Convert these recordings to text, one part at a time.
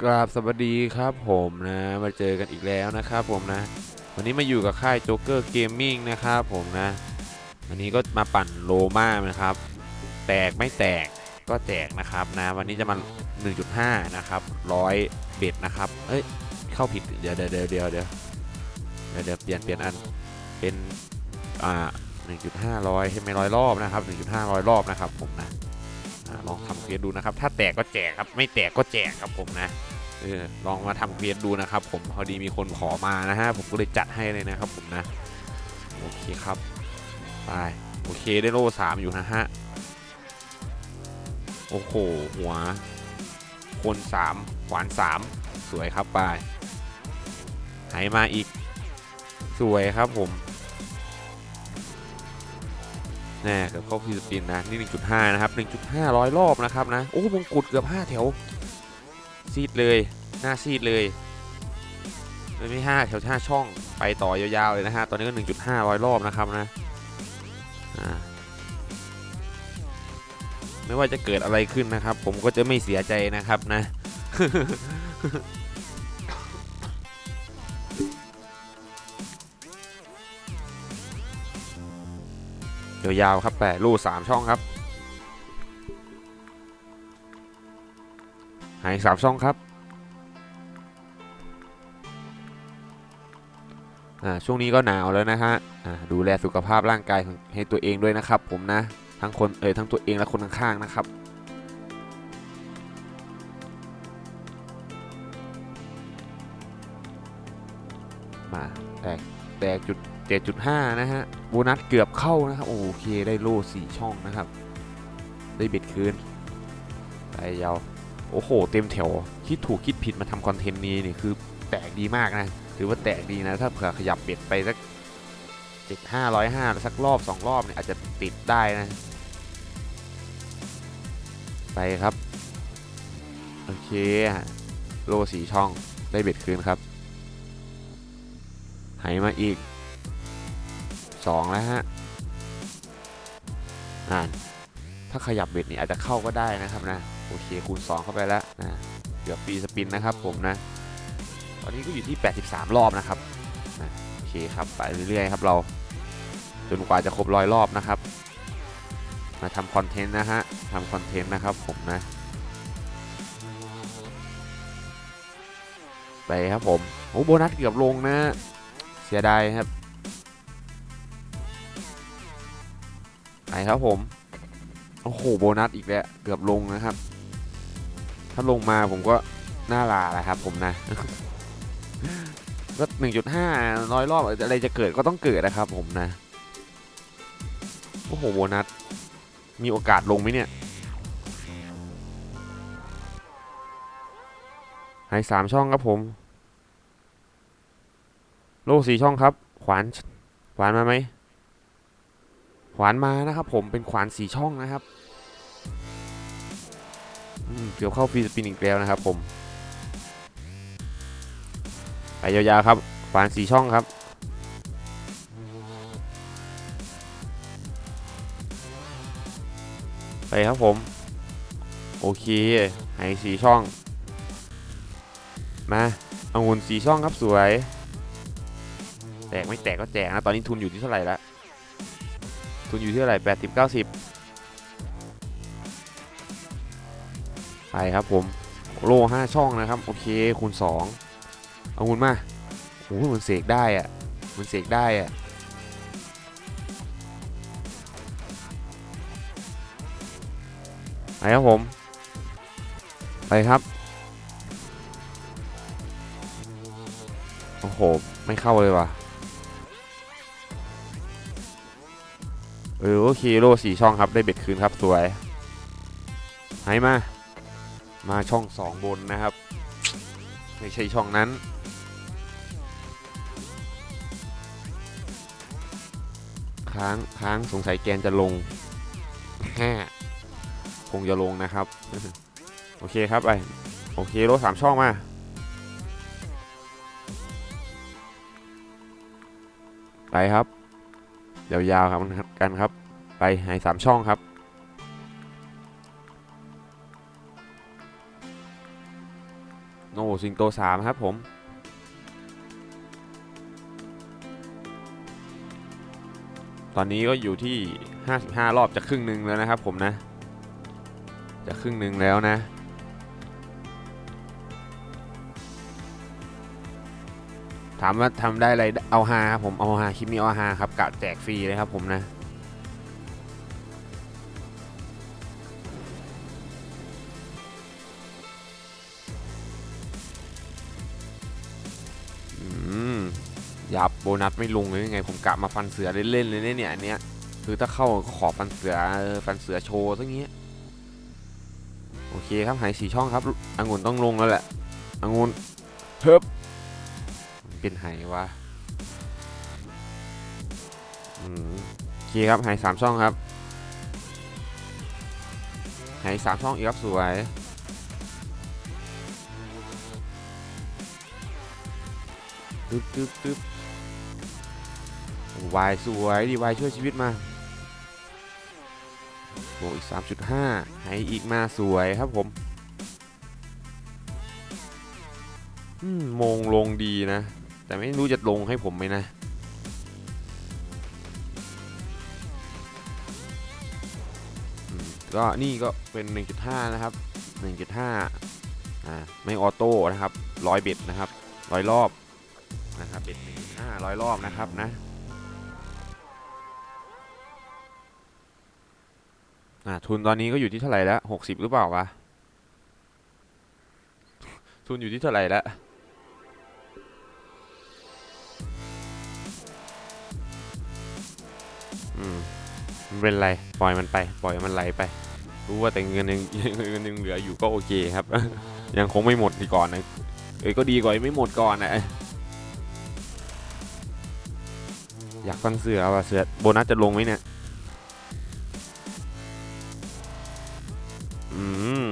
กราบสวัสดีครับผมนะมาเจอกันอีกแล้วนะครับผมนะ วันนี้มาอยู่กับค่ายโจ๊กเกอร์เกมมิ่งนะครับผมนะ วันนี้ก็มาปั่นโลมานะครับ แตกไม่แตกก็แจกนะครับนะ วันนี้จะมา 1.5 นะครับร้อยเบ็ดนะครับเอ้ยเข้าผิดเดี๋ยวเดี๋ยวเดี๋ยวเดี๋ยวเดี๋ยวเดี๋ยวเปลี่ยนเปลี่ยนอันเป็นอ่า1.5ร้อยใช่ไหมร้อยรอบนะครับ1.5ร้อยรอบนะครับผมนะ อ่าลองทำเควสดูนะครับ ถ้าแตกก็แจกครับ ไม่แตกก็แจกครับผมนะเออลองมาทำเควสดูนะครับ ผมพอดีมีคนขอมานะฮะผมก็เลยจัดให้เลยนะครับผมนะโอเคครับไปโอเคได้โล่สามอยู่นะฮะโอ้โหหัว คนสามขวานสามสวยครับไปหายมาอีก สวยครับผม แน่เกือบเข้าฟิลิปปินส์นะนี่ 1.5 นะครับ 1.5 ร้อยรอบนะครับนะ โอ้มงกุฎเกือบ 5 แถว ซีดเลย หน้าซีดเลยไม่ห้าแถวห้าช่องไปต่อยาวๆเลยนะฮะ ตอนนี้ก็ 1.5 ร้อยรอบนะครับนะไม่ว่าจะเกิดอะไรขึ้นนะครับ ผมก็จะไม่เสียใจนะครับนะ ยาวๆครับแปะลูสามช่องครับหายสามช่องครับอ่าช่วงนี้ก็หนาวแล้วนะฮะอ่าดูแลสุขภาพร่างกายของให้ตัวเองด้วยนะครับ ผมนะทั้งคนเอ่ยทั้งตัวเองและคนข้างๆนะครับมาแตกแตกจุด เจ็ดจุดห้านะฮะโบนัสเกือบเข้านะครับ โอเคได้โล่สี่ช่องนะครับ ได้เบ็ดคืนไปยาว โอ้โห เต็มแถว คิดถูกคิดผิดมาทำคอนเทนต์นี้นี่คือแตกดีมากนะ ถือว่าแตกดีนะ ถ้าเผื่อขยับเบ็ดไปสักเจ็ดห้าร้อยห้าสักรอบสองรอบเนี่ยอาจจะติดได้นะ ไปครับ โอเค โลสีช่องได้เบ็ดคืนครับหายมาอีก สองแล้วฮะอ่านถ้าขยับเบ็ดนี่อาจจะเข้าก็ได้นะครับนะ โอเคคูณ 2 เข้าไปแล้วนะเกือบฟรีสปินนะครับผมนะ ตอนนี้ก็อยู่ที่ 83 รอบนะครับนะโอเคครับไปเรื่อยๆครับเรา จนกว่าจะครบร้อยรอบนะครับ มาทำคอนเทนต์นะฮะทำคอนเทนต์นะครับผมนะ ไปครับผมโอ้โบนัสเกือบลงนะ เสียดายครับ ไปครับผม โอ้โห โบนัสอีกแล้ว เกือบลงนะครับ ถ้าลงมาผมก็หน่าลาแหละครับผมนะ ก็หนึ่งจุดห้าร้อยรอบอะไรจะเกิดก็ต้องเกิดนะครับผมนะ โอ้โห โบนัส มีโอกาสลงไหมเนี่ย หายสามช่องครับผม โลสี่ช่องครับ ขวาน ขวานมาไหม ขวานมานะครับผมเป็นขวานสีช่องนะครับเกือบเข้าฟรีสปินอีกแล้วนะครับผม ไปยาวๆครับ ขวานสีช่องครับ ไปครับผม โอเคหายสีช่อง มาเอางุ่นสีช่องครับสวย แตกไม่แตกก็แจกนะ ตอนนี้ทุนอยู่ที่เท่าไหร่ละ ทุนอยู่ที่เท่าไหร่แปดสิบเก้าสิบไปครับผมโลห้าช่องนะครับ โอเคคูณสองเอาคุณมาโอ้โหมันเสกได้อะมันเสกได้อะไปครับผม ไปครับ โอ้โห ไม่เข้าเลยว่ะ เออโอเคโลสี่ช่องครับได้เบ็ดคืนครับสวยหายมา มาช่องสองบนนะครับ ไม่ใช่ช่องนั้น ค้างค้างสงสัยแกนจะลงแฮ่คงจะลงนะครับ โอเคครับไปโอเคโลสามช่องมาไปครับ ยาวๆครับกันครับ ไปหายสามช่องครับโอ้สิงโตสามครับผมตอนนี้ก็อยู่ที่ 55 รอบจะครึ่งหนึ่งแล้วนะครับผมนะ จะครึ่งหนึ่งแล้วนะ ถามว่าทำได้อะไรเอาฮาครับผมเอาฮาคลิปนี้เอาฮาครับกะแจกฟรีเลยครับผมนะอืมยับโบนัสไม่ลงเลยยังไง ผมกะมาฟันเสือเล่นๆเลยเนี่ยเนี่ยอันเนี้ยคือถ้าเข้าก็ขอฟันเสือฟันเสือโชว์สักงี้โอเคครับหายสี่ช่องครับองุ่นต้องลงแล้วแหละองุ่นเฮิบ เป็นไหวะอืมโอเคครับหายสามช่องครับหายสามช่องอีกครับสวยตึ๊บตึ๊บตึ๊บวายสวยดีวายช่วยชีวิตมาโอ้อีก 3.5 ให้อีกมาสวยครับผมอืมมงลงดีนะ แต่ไม่รู้จะลงให้ผมไหมนะก็นี่ก็เป็น 1.5 นะครับ 1.5 อ่า ไม่ออโต้นะครับร้อยเบ็ดนะครับร้อยรอบนะครับเป็นห้าร้อยรอบนะครับนะ อ่า ทุนตอนนี้ก็อยู่ที่เท่าไหร่แล้วหกสิบหรือเปล่าวะ ทุนอยู่ที่เท่าไหร่แล้ว ไม่เป็นไรปล่อยมันไป ปล่อยมันไหลไป รู้ว่าแต่เงินยังเงินยังเหลืออยู่ก็โอเคครับ ยังคงไม่หมดดีก่อนนะเอ้ยก็ดีกว่าไม่หมดก่อนนะอยากฟังเสือว่ะเสือโบนัสจะลงไหมเนี่ยอืม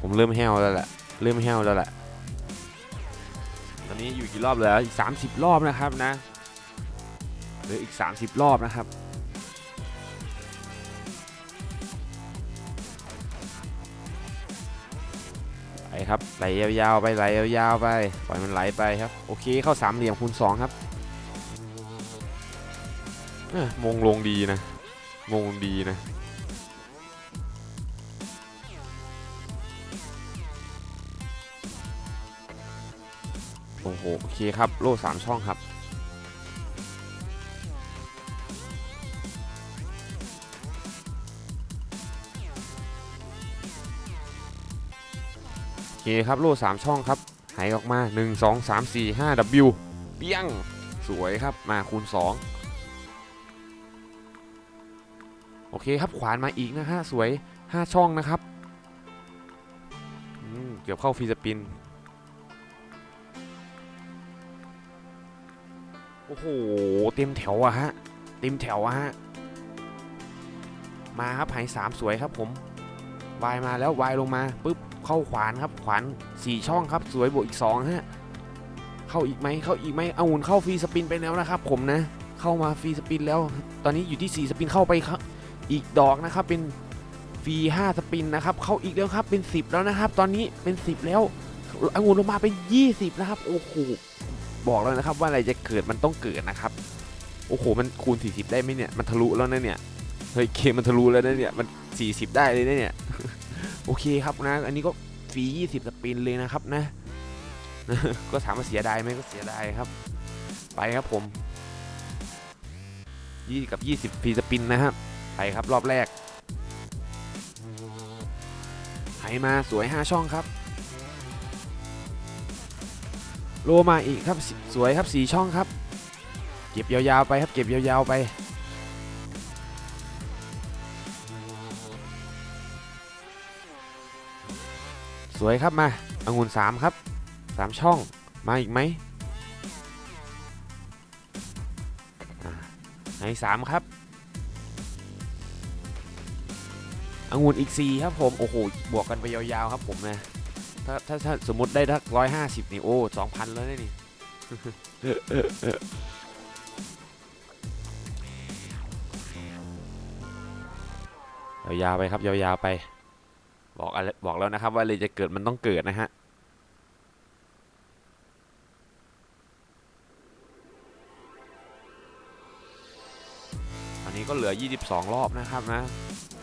ผมเริ่มแห้วแล้วแหละเริ่มแห้วแล้วแหละ นี้อยู่กี่รอบแล้วอีก 30 รอบนะครับนะหลืออีก 30 รอบนะครับไปครับไหลยาวๆไปไหลยาวๆไปปล่อยมันไหลไปครับโอเคเข้าสามเหลี่ยมคูณสองครับมงลงดีนะมงดีนะ อ้โหโอเคครับ โล่สามช่องครับ โอเคครับ โล่สามช่องครับ หายออกมา 1 2 3 4 5 W เปี้ยง สวยครับ มาคูณ 2 โอเคครับ ขวานมาอีกนะฮะ สวย 5 ช่องนะครับ เกือบเข้าฟีสปิน โอ้โห เต็มแถวอะฮะ เต็มแถวอะฮะ มาครับหายสามสวยครับผม วายมาแล้ววายลงมาปุ๊บเข้าขวานครับขวานสี่ช่องครับสวยบวกอีกสองฮะ เข้าอีกไหมเข้าอีกไหมเอาหุ่นเข้าฟรีสปินไปแล้วนะครับผมนะ เข้ามาฟรีสปินแล้ว ตอนนี้อยู่ที่4สปินเข้าไปครับอีกดอกนะครับเป็นฟรี5สปินนะครับเข้าอีกแล้วครับเป็น10แล้วนะครับ ตอนนี้เป็น10แล้วองุ่นลงมาเป็น 20 นะครับ โอ้โห บอกแล้วนะครับว่าอะไรจะเกิดมันต้องเกิดนะครับโอ้โหมันคูณ 40 ได้ไหมเนี่ยมันทะลุแล้วนะเนี่ยเฮ้ยเกมมันทะลุแล้วนะเนี่ยมัน 40 ได้เลยนะเนี่ยโอเคครับนะ อันนี้ก็ฟรี20 สปินเลยนะครับนะ ก็ถามว่าเสียดายไหมก็เสียดายครับ ไปครับผมยี่กับ 20ฟรีสปินนะครับไปครับรอบแรกไหมาสวย 5 ช่องครับ โลมาอีกครับสวยครับ4ช่องครับ เก็บยาวๆไปครับเก็บยาวๆไป สวยครับมาองุ่น3ครับ 3 ช่องมาอีกไหมอ่าให้3ครับองุ่นอีก 4 ครับผม โอ้โห บวกกันไปยาวๆครับผมนะ ถ้าถ้าถ้าสมมติได้ทักร้อยห้าสิบนี่โอ้สองพันแล้วนี่ยนี่ยาวๆไปครับ ยาวๆไป บอกอะไรบอกแล้วนะครับ ว่าอะไรจะเกิดมันต้องเกิดนะฮะอันนี้ก็เหลือ 22 รอบนะครับนะ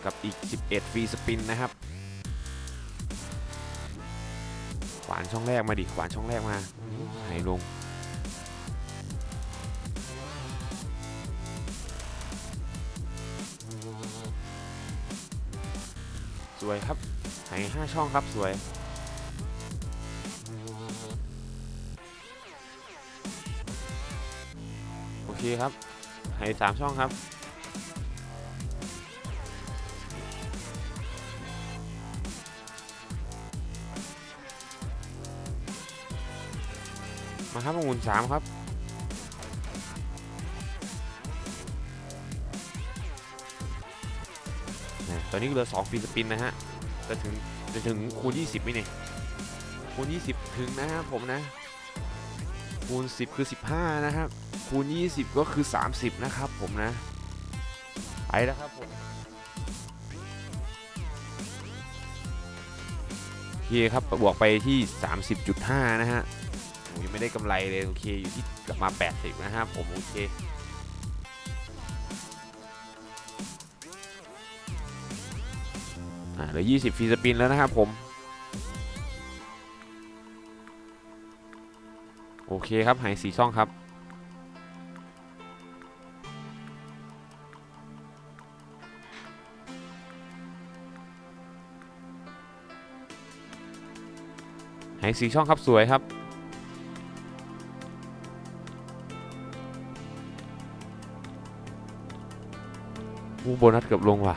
กับอีก 11 ฟรีสปินนะครับ วานช่องแรกมาดิขวานช่องแรกมาไหนลงสวยครับไหห้าช่องครับสวย โอเคครับไหสามช่องครับ มาครับองุ่นสามครับนะตอนนี้เหลือ2ฟรีสปินนะฮะ จะถึงจะถึงคูณ20ไหมเนี่ย คูณ20ถึงนะครับผมนะ คูณ10คือ15นะครับ คูณ20ก็คือ30นะครับผมนะไปแล้วครับผมโอเคครับบวกไปที่ 30.5 นะฮะผม ยังไม่ได้กำไรเลยโอเคอยู่ที่กลับมา 80 นะครับผมโอเคอ่าเหลือ 20ฟีสปินแล้วนะครับผม โอเคครับ หายสีช่องครับ หายสีช่องครับสวยครับ ผู้โบนัสเกือบลงว่ะ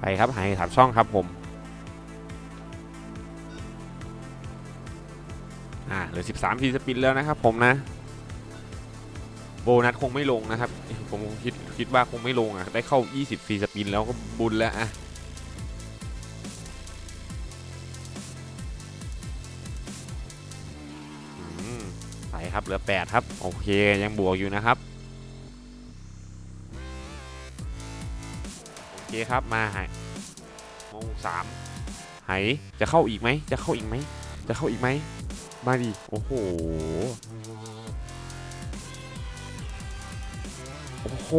ไปครับหายสามช่องครับผม อ่าเหลือ 13ทีสปินแล้วนะครับผมนะ โบนัสคงไม่ลงนะครับ ผมคิดคิดว่าคงไม่ลงอะ ได้เข้า 20ฟรีสปินแล้วก็บุญแล้วอะไปครับเหลือ 8 ครับ โอเคยังบวกอยู่นะครับ เคครับมาหายโมงสามไหจะเข้าอีกไหมจะเข้าอีกไหมจะเข้าอีกไหมมาดิโอ้โหโอ้โห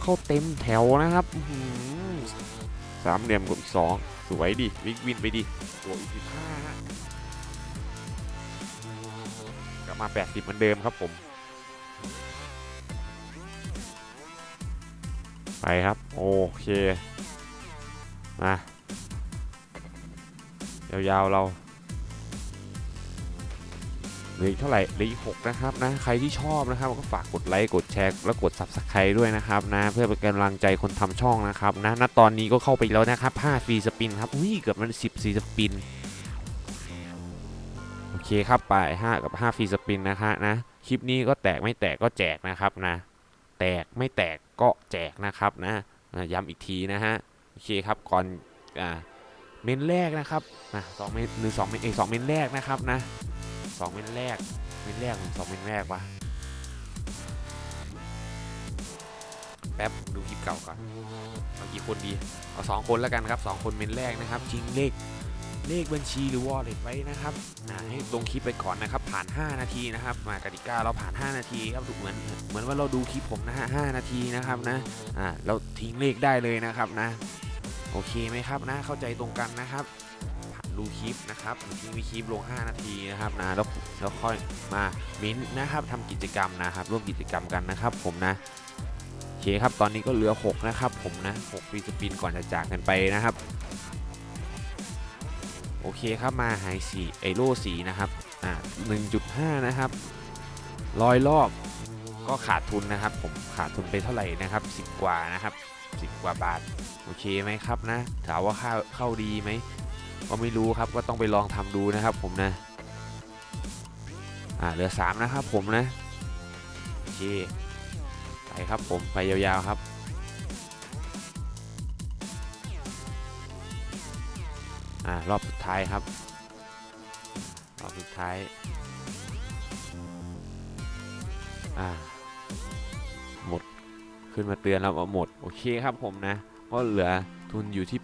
เข้าเต็มแถวนะครับสามเหลี่ยมกับอีกสองสวยดิวิกวินไปดิตัวอีกสิบห้ากลับมา80เหมือนเดิมครับผม ไปครับ โอเคมายาวๆเราเหลืออีเท่าไหร่เหลืออีกหกนะครับนะใครที่ชอบนะครับก็ฝากกดไลค์กดแชร์แล้วกด subscribe ด้วยนะครับนะเพื่อเป็นกำลังใจคนทำช่องนะครับนะณตอนนี้ก็เข้าไปแล้วนะครับ5ฟรีสปินครับอุ้ยเกือบมัน10ฟรีสปินโอเคครับไป 5 กับ5ฟรีสปินนะฮะนะคลิปนี้ก็แตกไม่แตกก็แจกนะครับนะ แตกไม่แตกก็แจกนะครับนะย้ำอีกทีนะฮะโอเคครับก่อนอ่าเมนแรกนะครับนะสองเมนหรือสองเมนเอสองเมนแรกนะครับนะสองเมนแรกเมนแรกหรือสองเมนแรกวะแป๊บดูคลิปเก่าก่อนเอากี่คนดีเอาสองคนแล้วกันครับสองคนเมนแรกนะครับ จริงเลข เลขบัญชีหรือ wallet ไว้นะครับอ่าให้ลงคลิปไปก่อนนะครับผ่าน 5 นาทีนะครับ มากติกาเราผ่าน 5 นาทีครับเหมือนเหมือนว่าเราดูคลิปผมนะฮะ5นาทีนะครับนะอ่าเราทิ้งเลขได้เลยนะครับนะ โอเคไหมครับนะเข้าใจตรงกันนะครับดูคลิปนะครับที่มีคลิปลง 5 นาทีนะครับนะแล้วแล้วค่อยมามิ้นนะครับทำกิจกรรมนะครับ ร่วมกิจกรรมกันนะครับ ผมนะโอเคครับตอนนี้ก็เหลือ 6 นะครับ ผมนะ6ฟรีสปินก่อนจะจากกันไปนะครับ โอเคครับมาไฮสีไอโลสีนะครับอ่า1.5นะครับร้อยรอบก็ขาดทุนนะครับ ผมขาดทุนไปเท่าไหร่นะครับ10กว่านะครับ10กว่าบาท โอเคไหมครับนะถามว่าเข้าเข้าดีไหมก็ไม่รู้ครับก็ต้องไปลองทำดูนะครับ ผมนะอ่าเหลือ3นะครับผมนะโอเคไปครับผมไปยาวๆครับ อ่ารอบสุดท้ายครับ รอบสุดท้าย อ่า หมด ขึ้นมาเตือนเราหมด โอเคครับผมนะ ก็เหลือทุนอยู่ที่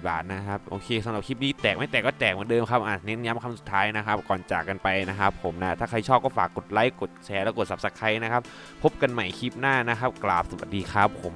84 บาทนะครับ โอเคสำหรับคลิปนี้แตกไม่แตกก็แตกเหมือนเดิมครับอะเน้นย้ำคำสุดท้ายนะครับ ก่อนจากกันไปนะครับ ผมนะ ถ้าใครชอบก็ฝากกดไลค์ กดแชร์ แล้วกด Subscribe นะครับ พบกันใหม่คลิปหน้านะครับ กราบสวัสดีครับผม